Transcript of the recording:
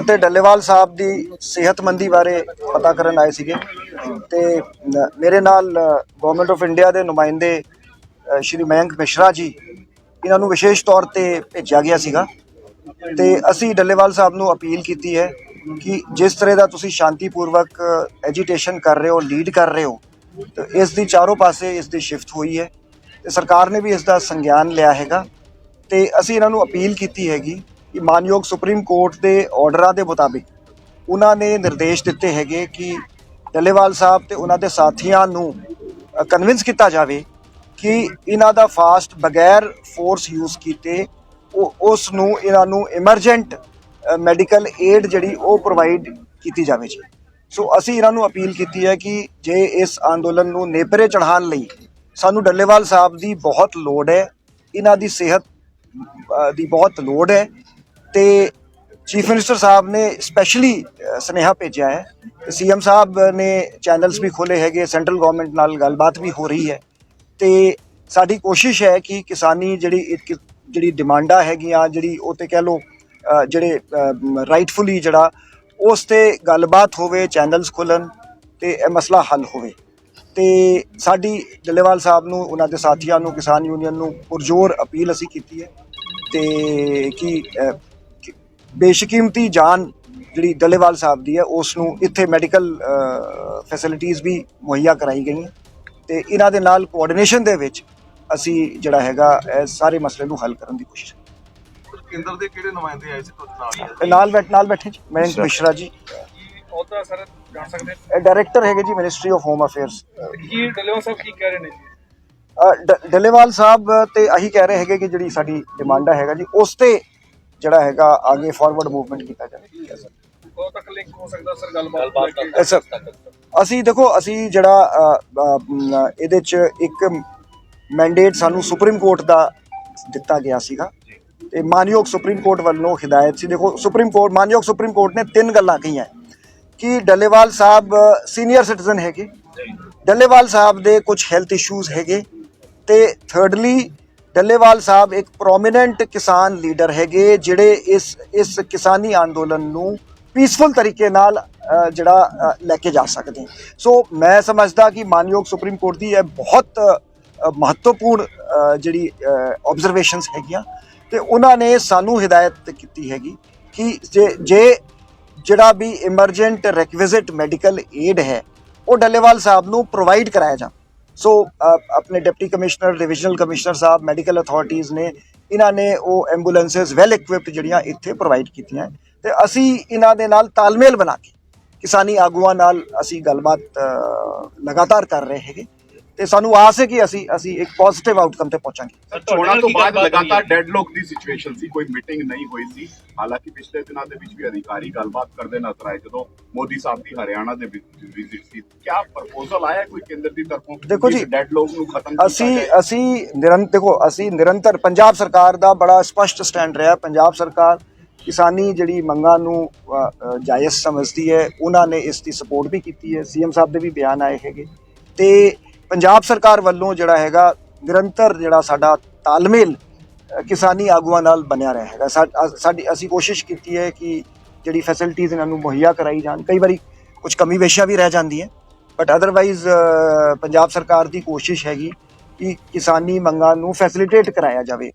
ਤੇ ਡੱਲੇਵਾਲ ਸਾਹਿਬ ਦੀ ਸਿਹਤਮੰਦੀ ਬਾਰੇ ਪਤਾ ਕਰਨ ਆਏ ਸੀਗੇ ਤੇ ਮੇਰੇ ਨਾਲ ਗਵਰਨਮੈਂਟ ਆਫ ਇੰਡੀਆ ਦੇ ਨੁਮਾਇੰਦੇ ਸ਼੍ਰੀ ਮਯੰਕ ਮਿਸ਼ਰਾ ਜੀ, ਇਹਨਾਂ ਨੂੰ ਵਿਸ਼ੇਸ਼ ਤੌਰ ਤੇ ਭੇਜਿਆ ਗਿਆ ਸੀਗਾ ਤੇ ਅਸੀਂ ਡੱਲੇਵਾਲ ਸਾਹਿਬ ਨੂੰ ਅਪੀਲ ਕੀਤੀ ਹੈ ਕਿ ਜਿਸ ਤਰ੍ਹਾਂ ਦਾ ਤੁਸੀਂ ਸ਼ਾਂਤੀਪੂਰਵਕ ਐਜੀਟੇਸ਼ਨ ਕਰ ਰਹੇ ਹੋ ਲੀਡ ਕਰ ਰਹੇ ਹੋ, ਤੇ ਇਸ ਦੀ ਚਾਰੋਂ ਪਾਸੇ ਇਸ ਦੀ ਸ਼ਿਫਟ ਹੋਈ ਹੈ ਤੇ ਸਰਕਾਰ ਨੇ ਵੀ ਇਸ ਦਾ ਸੰਗਿਆਨ ਲਿਆ ਹੈਗਾ ਤੇ ਅਸੀਂ ਇਹਨਾਂ ਨੂੰ ਅਪੀਲ ਕੀਤੀ ਹੈਗੀ ਕਿ ਮਾਨਯੋਗ ਸੁਪਰੀਮ ਕੋਰਟ ਦੇ ਆਰਡਰਾਂ ਦੇ ਮੁਤਾਬਿਕ ਉਹਨਾਂ ਨੇ ਨਿਰਦੇਸ਼ ਦਿੱਤੇ ਹੈਗੇ ਕਿ ਡੱਲੇਵਾਲ ਸਾਹਿਬ ਤੇ ਉਹਨਾਂ ਦੇ ਸਾਥੀਆਂ ਨੂੰ ਕਨਵਿੰਸ ਕੀਤਾ ਜਾਵੇ ਕਿ ਇਹਨਾਂ ਦਾ ਫਾਸਟ ਬਗੈਰ ਫੋਰਸ ਯੂਜ਼ ਕੀਤੇ ਉਹ, ਉਸ ਨੂੰ ਇਹਨਾਂ ਨੂੰ ਇਮਰਜੈਂਟ ਮੈਡੀਕਲ ਏਡ ਜਿਹੜੀ ਉਹ ਪ੍ਰੋਵਾਈਡ ਕੀਤੀ ਜਾਵੇ ਜੀ। ਸੋ ਅਸੀਂ ਇਹਨਾਂ ਨੂੰ ਅਪੀਲ ਕੀਤੀ ਹੈ ਕਿ ਜੇ ਇਸ ਅੰਦੋਲਨ ਨੂੰ ਨੇਪਰੇ ਚੜ੍ਹਾਉਣ ਲਈ ਸਾਨੂੰ ਡੱਲੇਵਾਲ ਸਾਹਿਬ ਦੀ ਬਹੁਤ ਲੋੜ ਹੈ, ਇਹਨਾਂ ਦੀ ਸਿਹਤ ਦੀ ਬਹੁਤ ਲੋੜ ਹੈ ਤੇ ਚੀਫ ਮਿਨਿਸਟਰ ਸਾਹਿਬ ਨੇ ਸਪੈਸ਼ਲੀ ਸੁਨੇਹਾ ਭੇਜਿਆ ਹੈ। ਤੇ ਸੀਐਮ ਸਾਹਿਬ ਨੇ ਚੈਨਲਸ ਵੀ ਖੋਲੇ ਹੈਗੇ ਸੈਂਟਰਲ ਗਵਰਨਮੈਂਟ ਨਾਲ ਗੱਲਬਾਤ ਵੀ ਹੋ ਰਹੀ ਹੈ। ਤੇ ਸਾਡੀ ਕੋਸ਼ਿਸ਼ ਹੈ ਕਿ ਕਿਸਾਨੀ ਜਿਹੜੀ ਇੱਕ ਜਿਹੜੀ ਡਿਮਾਂਡਾਂ ਹੈਗੀਆਂ, ਜਿਹੜੀ ਉਹ ਤੇ ਕਹਿ ਲਓ ਜਿਹੜੇ ਰਾਈਟਫੁਲੀ ਜਿਹੜਾ ਉਸ ਤੇ ਗੱਲਬਾਤ ਹੋਵੇ ਚੈਨਲਸ ਖੁੱਲਣ ਤੇ ਇਹ ਮਸਲਾ ਹੱਲ ਹੋਵੇ। ਤੇ ਸਾਡੀ ਡੱਲੇਵਾਲ ਸਾਹਿਬ ਨੂੰ, ਉਹਨਾਂ ਦੇ ਸਾਥੀਆਂ ਨੂੰ, ਕਿਸਾਨ ਯੂਨੀਅਨ ਨੂੰ ਪੁਰਜ਼ੋਰ ਅਪੀਲ ਅਸੀਂ ਕੀਤੀ ਹੈ। ਤੇ ਕਿ ਬੇਸ਼ਕੀਮਤੀ ਜਾਨ ਜਿਹੜੀ ਡੱਲੇਵਾਲ ਸਾਹਿਬ ਦੀ ਹੈ ਉਸ ਨੂੰ ਇੱਥੇ ਮੈਡੀਕਲ ਫੈਸਿਲਿਟੀਆਂ ਵੀ ਮੁਹੱਈਆ ਕਰਾਈ ਗਈਆਂ। ਤੇ ਇਹਨਾਂ ਦੇ ਨਾਲ ਕੋਆਰਡੀਨੇਸ਼ਨ ਦੇ ਵਿੱਚ ਅਸੀਂ ਜਿਹੜਾ ਹੈਗਾ ਇਹ ਸਾਰੇ ਮਸਲੇ ਨੂੰ ਹੱਲ ਕਰਨ ਦੀ ਕੋਸ਼ਿਸ਼ ਕੇਂਦਰ ਦੇ ਕਿਹੜੇ ਨੁਮਾਇੰਦੇ ਆਏ ਸੀ ਤੁਹਾਡੇ ਨਾਲ? ਨਾਲ ਬੈਠ ਨਾਲ ਬੈਠੇ ਜੀ ਮਯੰਕ ਮਿਸ਼ਰਾ ਜੀ। ਕੀ ਅਹੁਦਾ ਸਰ ਜਾਣ ਸਕਦੇ ਇਹ ਡਾਇਰੈਕਟਰ ਹੈਗੇ ਜੀ ਮਿਨਿਸਟਰੀ ਆਫ ਹੋਮ ਅਫੇਅਰਸ? ਕੀ ਡੱਲੇਵਾਲ ਸਾਹਿਬ ਕੀ ਕਹਿ ਰਹੇ ਨੇ ਜੀ? ਡੱਲੇਵਾਲ ਸਾਹਿਬ ਤੇ ਆਹੀ ਕਹਿ ਰਹੇ ਹੈਗੇ ਕਿ ਜਿਹੜੀ ਸਾਡੀ ਡਿਮਾਂਡਾ ਹੈਗਾ ਜੀ ਉਸ ਤੇ ਜਿਹੜਾ ਹੈਗਾ ਅੱਗੇ ਫਾਰਵਰਡ ਮੂਵਮੈਂਟ ਕੀਤਾ ਜਾਵੇ। ਕਦੋਂ ਤੱਕ ਲਿੰਕ ਹੋ ਸਕਦਾ ਸਰ ਗੱਲਬਾਤ ਇਹ ਸਰ ਅਸੀਂ ਦੇਖੋ ਅਸੀਂ ਜਿਹੜਾ ਇਹਦੇ ਚ ਇੱਕ ਮੈਂਡੇਟ ਸਾਨੂੰ ਸੁਪਰੀਮ ਕੋਰਟ ਦਾ ਦਿੱਤਾ ਗਿਆ ਸੀਗਾ। ਤੇ ਮਾਨਯੋਗ ਸੁਪਰੀਮ ਕੋਰਟ ਵੱਲੋਂ ਹਦਾਇਤ ਸੀ। ਦੇਖੋ ਸੁਪਰੀਮ ਕੋਰਟ ਮਾਨਯੋਗ ਸੁਪਰੀਮ ਕੋਰਟ ਨੇ ਤਿੰਨ ਗੱਲਾਂ ਕਹੀਆਂ। ਕਿ ਡੱਲੇਵਾਲ ਸਾਹਿਬ ਸੀਨੀਅਰ ਸਿਟੀਜ਼ਨ ਹੈਗੇ। ਡੱਲੇਵਾਲ ਸਾਹਿਬ ਦੇ ਕੁਝ ਹੈਲਥ ਇਸ਼ੂਜ਼ ਹੈਗੇ। ਤੇ ਥਰਡਲੀ ਡੱਲੇਵਾਲ ਸਾਹਿਬ ਇੱਕ ਪ੍ਰੋਮਿਨੈਂਟ ਕਿਸਾਨ ਲੀਡਰ ਹੈਗੇ, ਜਿਹੜੇ ਇਸ ਇਸ ਕਿਸਾਨੀ ਅੰਦੋਲਨ ਨੂੰ ਪੀਸਫੁਲ ਤਰੀਕੇ ਨਾਲ ਜਿਹੜਾ ਲੈ ਕੇ ਜਾ ਸਕਦੇ ਸੋ ਮੈਂ ਸਮਝਦਾ ਕਿ ਮਾਨਯੋਗ ਸੁਪਰੀਮ ਕੋਰਟ ਦੀ ਇਹ ਬਹੁਤ ਮਹੱਤਵਪੂਰਨ ਜਿਹੜੀ ਆਬਜ਼ਰਵੇਸ਼ਨਸ ਹੈਗੀਆਂ। ਤੇ ਉਹਨਾਂ ਨੇ ਸਾਨੂੰ ਹਦਾਇਤ ਕੀਤੀ ਹੈਗੀ ਕਿ ਜੇ ਜੇ ਜਿਹੜਾ ਵੀ ਇਮਰਜੈਂਟ ਰਿਕਵਿਜ਼ਿਟ ਮੈਡੀਕਲ ਏਡ ਹੈ, ਉਹ ਡੱਲੇਵਾਲ ਸਾਹਿਬ ਨੂੰ ਪ੍ਰੋਵਾਈਡ ਕਰਾਇਆ ਜਾ ਸੋ ਆਪਣੇ deputy commissioner divisional commissioner sahib medical ਅਥਾਰਟੀਆਂ ਨੇ ਇਹਨਾਂ ਨੇ ਉਹ ਐਂਬੂਲੈਂਸਸ ਵੈਲ ਇਕਵਿਪਡ ਜਿਹੜੀਆਂ ਇੱਥੇ ਪ੍ਰੋਵਾਈਡ ਕੀਤੀਆਂ। ਤੇ ਅਸੀਂ ਇਹਨਾਂ ਦੇ ਨਾਲ ਤਾਲਮੇਲ ਬਣਾ ਕੇ ਕਿਸਾਨੀ ਆਗੂਆਂ ਨਾਲ ਅਸੀਂ ਗੱਲਬਾਤ ਲਗਾਤਾਰ ਕਰ ਰਹੇ ਹੈਗੇ ਤੇ ਸਾਨੂੰ ਆਸ ਹੈ ਕਿ ਅਸੀਂ ਅਸੀਂ ਇੱਕ ਪੋਜ਼ਿਟਿਵ ਆਊਟਕਮ ਤੇ ਪਹੁੰਚਾਂਗੇ ਚੋਣਾਂ ਤੋਂ ਬਾਅਦ ਲਗਾਤਾਰ ਡੈਡਲੋਕ ਦੀ ਸਿਚੁਏਸ਼ਨ ਸੀ ਕੋਈ ਮੀਟਿੰਗ ਨਹੀਂ ਹੋਈ ਸੀ ਹਾਲਾਂਕਿ ਪਿਛਲੇ ਦਿਨਾਂ ਦੇ ਵਿੱਚ ਵੀ ਅਧਿਕਾਰੀ ਗੱਲਬਾਤ ਕਰਦੇ ਨਜ਼ਰ ਆਏ ਜਦੋਂ ਮੋਦੀ ਸਾਹਿਬ ਦੀ ਹਰਿਆਣਾ ਦੇ ਵਿਜ਼ਿਟ ਸੀ ਕਿਆ ਪ੍ਰਪੋਜ਼ਲ ਆਇਆ ਕੋਈ ਕੇਂਦਰ ਦੀ ਤਰਫੋਂ? ਦੇਖੋ ਜੀ, ਡੈਡਲੋਕ ਨੂੰ ਖਤਮ ਅਸੀਂ? ਅਸੀਂ ਨਿਰੰਤਰ ਦੇਖੋ ਅਸੀਂ ਨਿਰੰਤਰ ਪੰਜਾਬ ਸਰਕਾਰ ਦਾ ਬੜਾ ਸਪਸ਼ਟ ਸਟੈਂਡ ਰਿਹਾ ਪੰਜਾਬ ਸਰਕਾਰ ਕਿਸਾਨੀ ਜਿਹੜੀ ਮੰਗਾਂ ਨੂੰ ਜਾਇਜ਼ ਸਮਝਦੀ ਹੈ ਉਹਨਾਂ ਨੇ ਇਸ ਦੀ ਸਪੋਰਟ ਵੀ ਕੀਤੀ ਹੈ ਸੀਐਮ ਸਾਹਿਬ ਦੇ ਵੀ ਬਿਆਨ ਆਏ ਹੈਗੇ। ਤੇ ਪੰਜਾਬ ਸਰਕਾਰ ਵੱਲੋਂ ਜਿਹੜਾ ਹੈਗਾ ਨਿਰੰਤਰ ਜਿਹੜਾ ਸਾਡਾ ਤਾਲਮੇਲ ਕਿਸਾਨੀ ਆਗੂਆਂ ਨਾਲ ਬਣਿਆ ਰਿਹਾ ਹੈਗਾ। ਸਾਡੀ ਅਸੀਂ ਕੋਸ਼ਿਸ਼ ਕੀਤੀ ਹੈ ਕਿ ਜਿਹੜੀ ਫੈਸਿਲਿਟੀਆਂ ਇਹਨਾਂ ਨੂੰ ਮੁਹੱਈਆ ਕਰਾਈ ਜਾਣ। ਕਈ ਵਾਰੀ ਕੁਝ ਕਮੀ ਵੇਸ਼ਾਂ ਵੀ ਰਹਿ ਜਾਂਦੀਆਂ। ਬਟ ਅਦਰਵਾਈਜ਼ uh, ਪੰਜਾਬ ਸਰਕਾਰ ਦੀ ਕੋਸ਼ਿਸ਼ ਹੈਗੀ ਕਿ ਕਿਸਾਨੀ ਮੰਗਾਂ ਨੂੰ ਫੈਸਿਲਿਟੇਟ ਕਰਾਇਆ ਜਾਵੇ।